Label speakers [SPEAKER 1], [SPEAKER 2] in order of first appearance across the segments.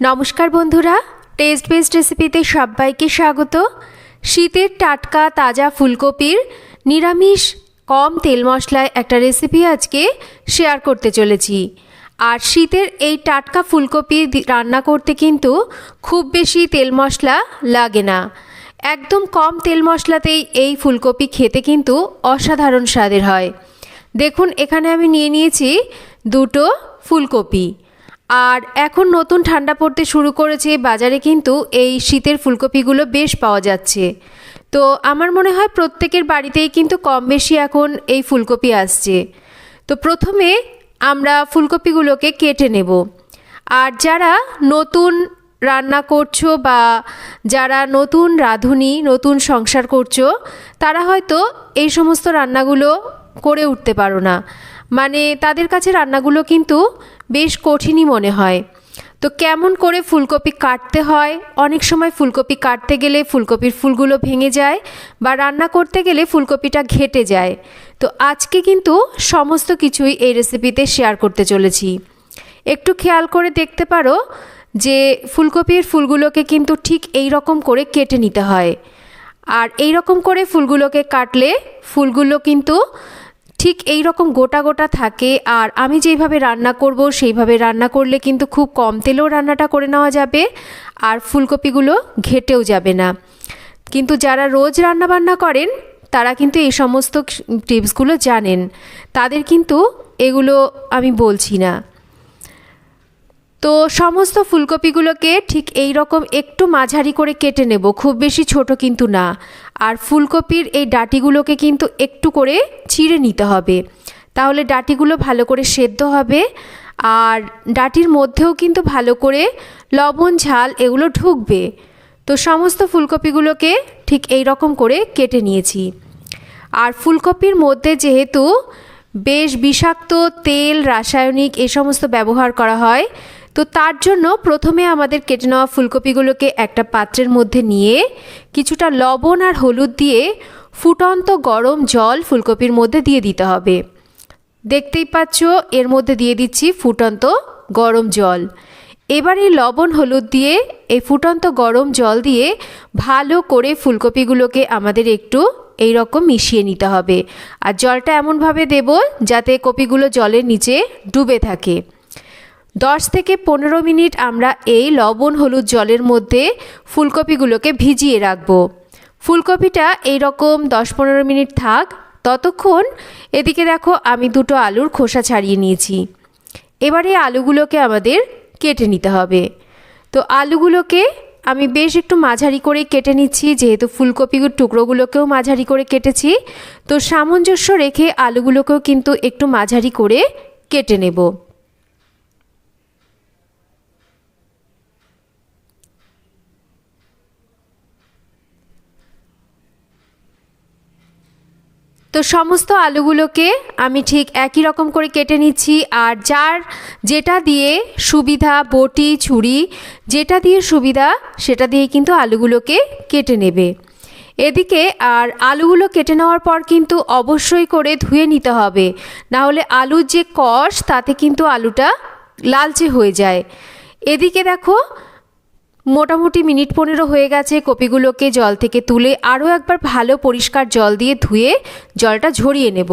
[SPEAKER 1] নমস্কার বন্ধুরা test best রেসিপিতে সবাইকে স্বাগত। শীতের টাটকা তাজা ফুলকপির নিরামিষ কম তেল মশলায় একটা রেসিপি আজকে শেয়ার করতে চলেছি। আর শীতের এই টাটকা ফুলকপি রান্না করতে কিন্তু খুব বেশি তেল মশলা লাগে না। একদম কম তেল মশলাতেই এই ফুলকপি খেতে কিন্তু অসাধারণ স্বাদের হয়। দেখুন, এখানে আমি নিয়ে নিয়েছি দুটো ফুলকপি। আর এখন নতুন ঠান্ডা পড়তে শুরু করেছে বাজারে কিন্তু এই শীতের ফুলকপিগুলো বেশ পাওয়া যাচ্ছে। তো আমার মনে হয় প্রত্যেকের বাড়িতেই কিন্তু কম বেশি এখন এই ফুলকপি আসছে। তো প্রথমে আমরা ফুলকপিগুলোকে কেটে নেব। আর যারা নতুন রান্না করছ বা যারা নতুন রাঁধুনি, নতুন সংসার করছ, তারা হয়তো এই সমস্ত রান্নাগুলো করে উঠতে পারো না। মানে তাদের কাছে রান্নাগুলো কিন্তু বেশ কঠিনই মনে হয়। তো কেমন করে ফুলকপি কাটতে হয়? অনেক সময় ফুলকপি কাটতে গেলে ফুলকপির ফুলগুলো ভেঙে যায় বা রান্না করতে গেলে ফুলকপিটা ঘেটে যায়। তো আজকে কিন্তু সমস্ত কিছুই এই রেসিপিতে শেয়ার করতে চলেছি। একটু খেয়াল করে দেখতে পারো যে ফুলকপির ফুলগুলোকে কিন্তু ঠিক এই রকম করে কেটে নিতে হয়। আর এই রকম করে ফুলগুলোকে কাটলে ফুলগুলো কিন্তু ঠিক এই রকম গোটা গোটা থাকে আর আমি যেইভাবে রান্না করব সেইভাবে রান্না করলে কিন্তু খুব কম তেলেও রান্নাটা করে নেওয়া যাবে আর ফুলকপিগুলো ঘেটেও যাবে না। কিন্তু যারা রোজ রান্না বান্না করেন, তারা কিন্তু এই সমস্ত টিপসগুলো জানেন। তাদের কিন্তু এগুলো আমি বলছি না। তো সমস্ত ফুলকপিগুলোকে ঠিক এই রকম একটু মাঝারি করে কেটে নেব, খুব বেশি ছোট কিন্তু না। আর ফুলকপির এই ডাটিগুলোকে কিন্তু একটু করে ছিঁড়ে নিতে হবে। তাহলে ডাটিগুলো ভালো করে সেদ্ধ হবে আর ডাটির মধ্যেও কিন্তু ভালো করে লবণ, ঝাল এগুলো ঢুকবে। তো সমস্ত ফুলকপিগুলোকে ঠিক এই রকম করে কেটে নিয়েছি। আর ফুলকপির মধ্যে যেহেতু বেশ বিষাক্ত তেল, রাসায়নিক এ সমস্ত ব্যবহার করা হয় তো তার জন্য প্রথমে আমাদের কেটে নেওয়া ফুলকপিগুলোকে একটা পাত্রের মধ্যে নিয়ে কিছুটা লবণ আর হলুদ দিয়ে ফুটন্ত গরম জল ফুলকপির মধ্যে দিয়ে দিতে হবে। দেখতেই পাচ্ছ, এর মধ্যে দিয়ে দিচ্ছি ফুটন্ত গরম জল। এবার এই লবণ হলুদ দিয়ে, এই ফুটন্ত গরম জল দিয়ে ভালো করে ফুলকপিগুলোকে আমাদের একটু এই রকম মিশিয়ে নিতে হবে। আর জলটা এমনভাবে দেব যাতে কপিগুলো জলের নিচে ডুবে থাকে। দশ থেকে পনেরো মিনিট আমরা এই লবণ হলুদ জলের মধ্যে ফুলকপিগুলোকে ভিজিয়ে রাখব। ফুলকপিটা এই রকম দশ পনেরো মিনিট থাক। ততক্ষণ এদিকে দেখো আমি দুটো আলুর খোসা ছাড়িয়ে নিয়েছি। এবারে আলুগুলোকে আমাদের কেটে নিতে হবে। তো আলুগুলোকে আমি বেশ একটু মাঝারি করে কেটে নিচ্ছি, যেহেতু ফুলকপির টুকরোগুলোকেও মাঝারি করে কেটেছি। তো সামঞ্জস্য রেখে আলুগুলোকেও কিন্তু একটু মাঝারি করে কেটে নেব। তো সমস্ত আলুগুলোকে আমি ঠিক একই রকম করে কেটে নিচ্ছি আর যার যেটা দিয়ে সুবিধা বটি, ছুরি, যেটা দিয়ে সুবিধা সেটা দিয়ে কিন্তু আলুগুলোকে কেটে নেবে। এদিকে আর আলুগুলো কেটে নেওয়ার পর কিন্তু অবশ্যই করে ধুয়ে নিতে হবে। না হলে আলুর যে কষ তাতে কিন্তু আলুটা লালচে হয়ে যায়। এদিকে দেখো মোটামুটি মিনিট পনেরো হয়ে গেছে কপিগুলোকে জল থেকে তুলে আরও একবার ভালো পরিষ্কার জল দিয়ে ধুয়ে জলটা ঝরিয়ে নেব।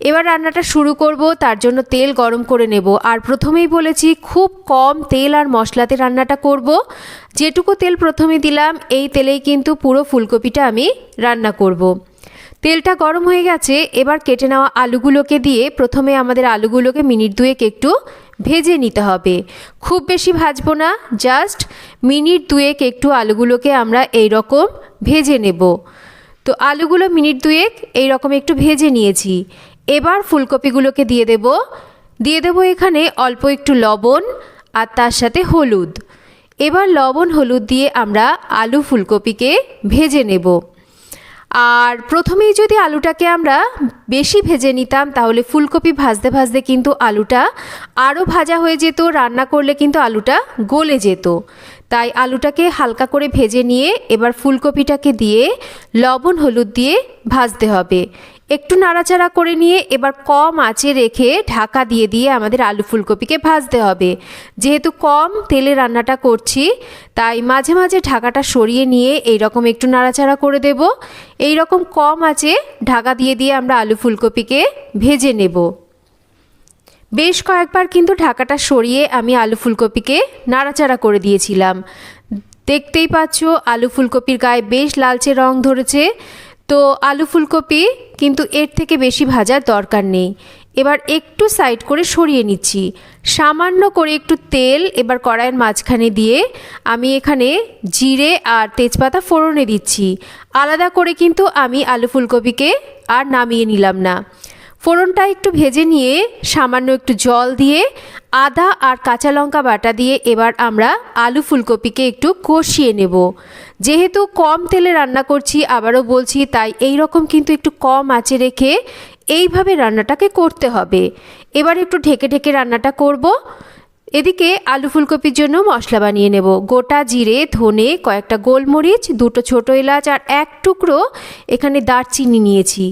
[SPEAKER 1] এবার রান্নাটা শুরু করব, তার জন্য তেল গরম করে নেব। আর প্রথমেই বলেছি, খুব কম তেল আর মশলাতে রান্নাটা করব। যেটুকু তেল প্রথমে দিলাম, এই তেলেই কিন্তু পুরো ফুলকপিটা আমি রান্না করব। তেলটা গরম হয়ে গেছে, এবার কেটে নেওয়া আলুগুলোকে দিয়ে প্রথমে আমাদের আলুগুলোকে মিনিট দুয়েক একটু ভেজে নিতে হবে। খুব বেশি ভাজবো না, জাস্ট মিনিট দুয়েক একটু আলুগুলোকে আমরা এই রকম ভেজে নেব। তো আলুগুলো মিনিট দুয়েক এই রকম একটু ভেজে নিয়েছি। এবার ফুলকপিগুলোকে দিয়ে দেব। দিয়ে দেব এখানে অল্প একটু লবণ আর তার সাথে হলুদ। এবার লবণ হলুদ দিয়ে আমরা আলু ফুলকপিকে ভেজে নেব। আর প্রথমেই যদি আলুটাকে আমরা বেশি ভেজে নিতাম তাহলে ফুলকপি ভাজতে ভাজতে কিন্তু আলুটা আরও ভাজা হয়ে যেত, রান্না করলে কিন্তু আলুটা গলে যেত। তাই আলুটাকে হালকা করে ভেজে নিয়ে এবার ফুলকপিটাকে দিয়ে লবণ হলুদ দিয়ে ভাজতে হবে। একটু নাড়াচাড়া করে নিয়ে এবার কম আঁচে রেখে ঢাকা দিয়ে দিয়ে আমাদের আলু ফুলকপিকে ভাজতে হবে। যেহেতু কম তেলে রান্নাটা করছি, তাই মাঝে মাঝে ঢাকাটা সরিয়ে নিয়ে এই রকম একটু নাড়াচাড়া করে দেব। এই রকম কম আঁচে ঢাকা দিয়ে দিয়ে আমরা আলু ফুলকপিকে ভেজে নেব। বেশ কয়েকবার কিন্তু ঢাকাটা সরিয়ে আমি আলু ফুলকপিকে নাড়াচাড়া করে দিয়েছিলাম। দেখতেই পাচ্ছ, আলু ফুলকপির গায়ে বেশ লালচে রং ধরেছে। তো আলু ফুলকপি কিন্তু এর থেকে বেশি ভাজার দরকার নেই। এবার একটু সাইড করে সরিয়ে নিচ্ছি। সামান্য করে একটু তেল এবার কড়াইয়ের মাঝখানে দিয়ে আমি এখানে জিরে আর তেজপাতা ফোড়নে দিচ্ছি। আলাদা করে কিন্তু আমি আলু ফুলকপিকে আর নামিয়ে নিলাম না। ফোড়নটা একটু ভেজে নিয়ে সামান্য একটু জল দিয়ে আদা আর কাঁচা লঙ্কা বাটা দিয়ে এবার আমরা আলু ফুলকপিকে একটু কষিয়ে নেব। যেহেতু কম তেলে রান্না করছি, আবারও বলছি, তাই এই রকম কিন্তু একটু কম আঁচে রেখে এইভাবে রান্নাটাকে করতে হবে। এবার একটু ঢেকে ঢেকে রান্নাটা করব। এদিকে আলু ফুলকপির জন্য মশলা বানিয়ে নেব। গোটা জিরে, ধনে, কয়েকটা গোলমরিচ, দুটো ছোটো এলাচ আর এক টুকরো এখানে দারচিনি নিয়েছি।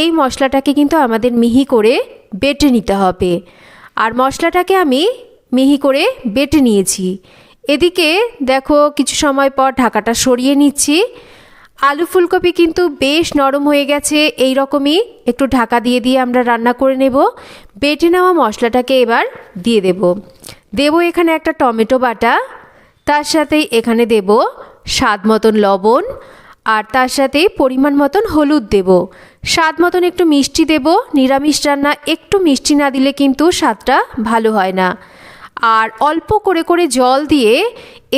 [SPEAKER 1] এই মশলাটাকে কিন্তু আমাদের মিহি করে বেটে নিতে হবে। আর মশলাটাকে আমি মিহি করে বেটে নিয়েছি। এদিকে দেখো কিছু সময় পর ঢাকাটা সরিয়ে নিচ্ছি। আলু ফুলকপি কিন্তু বেশ নরম হয়ে গেছে, এই রকমই। একটু ঢাকা দিয়ে দিয়ে আমরা রান্না করে নেব। বেটে নেওয়া মশলাটাকে এবার দিয়ে দেব। দেব এখানে একটা টমেটো বাটা, তার সাথেই এখানে দেব স্বাদ মতন লবণ, আর তার সাথে পরিমাণ মতন হলুদ দেব। স্বাদ মতন একটু মিষ্টি দেব, নিরামিষ রান্না একটু মিষ্টি না দিলে কিন্তু স্বাদটা ভালো হয় না। আর অল্প করে করে জল দিয়ে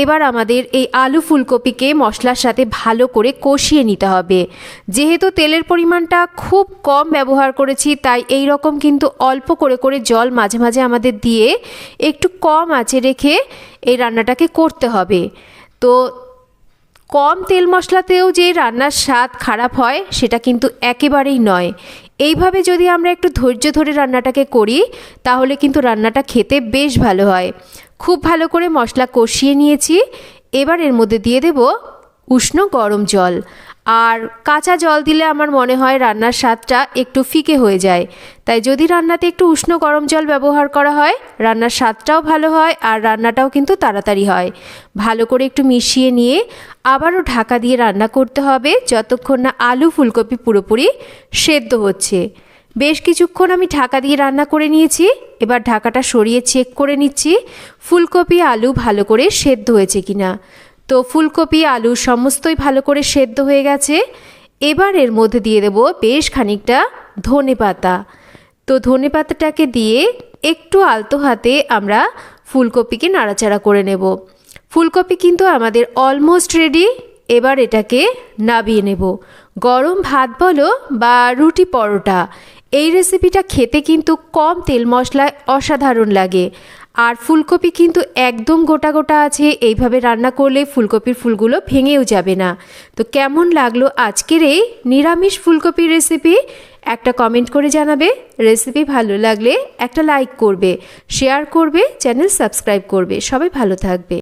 [SPEAKER 1] এবার আমাদের এই আলু ফুলকপিকে মশলার সাথে ভালো করে কষিয়ে নিতে হবে। যেহেতু তেলের পরিমাণটা খুব কম ব্যবহার করেছি, তাই এই রকম কিন্তু অল্প করে করে জল মাঝে মাঝে আমাদের দিয়ে একটু কম আঁচে রেখে এই রান্নাটাকে করতে হবে। তো কম তেল মশলাতেও যে রান্নার স্বাদ খারাপ হয়, সেটা কিন্তু একেবারেই নয়। এইভাবে যদি আমরা একটু ধৈর্য ধরে রান্নাটাকে করি, তাহলে কিন্তু রান্নাটা খেতে বেশ ভালো হয়। খুব ভালো করে মশলা কষিয়ে নিয়েছি। এবার এর মধ্যে দিয়ে দেব উষ্ণ গরম জল। আর কাঁচা জল দিলে আমার মনে হয় রান্নার স্বাদটা একটু ফিকে হয়ে যায়। তাই যদি রান্নাতে একটু উষ্ণ গরম জল ব্যবহার করা হয়, রান্নার স্বাদটাও ভালো হয় আর রান্নাটাও কিন্তু তাড়াতাড়ি হয়। ভালো করে একটু মিশিয়ে নিয়ে আবারও ঢাকা দিয়ে রান্না করতে হবে যতক্ষণ না আলু ফুলকপি পুরোপুরি সেদ্ধ হচ্ছে। বেশ কিছুক্ষণ আমি ঢাকা দিয়ে রান্না করে নিয়েছি, এবার ঢাকাটা সরিয়ে চেক করে নিচ্ছি ফুলকপি, আলু ভালো করে সেদ্ধ হয়েছে কিনা। তো ফুলকপি, আলু সমস্তই ভালো করে সেদ্ধ হয়ে গেছে। এবার এর মধ্যে দিয়ে দেব বেশ খানিকটা ধনে পাতা। তো ধনে পাতাটাকে দিয়ে একটু আলতো হাতে আমরা ফুলকপিকে নাড়াচাড়া করে নেব। ফুলকপি কিন্তু আমাদের অলমোস্ট রেডি এবার এটাকে নাবিয়ে নেব। গরম ভাত বলো বা রুটি পরোটা, এই রেসিপিটা খেতে কিন্তু কম তেল মশলায় অসাধারণ লাগে। আর ফুলকপি কিন্তু একদম গোটা গোটা আছে। এইভাবে রান্না করলে ফুলকপির ফুলগুলো ভেঙেও যাবে না। তো কেমন লাগল আজকের এই নিরামিষ ফুলকপির রেসিপি একটা কমেন্ট করে জানাবে। রেসিপি ভালো লাগলে একটা লাইক করবে। শেয়ার করবে চ্যানেল সাবস্ক্রাইব করবে। সবাই ভালো থাকবে।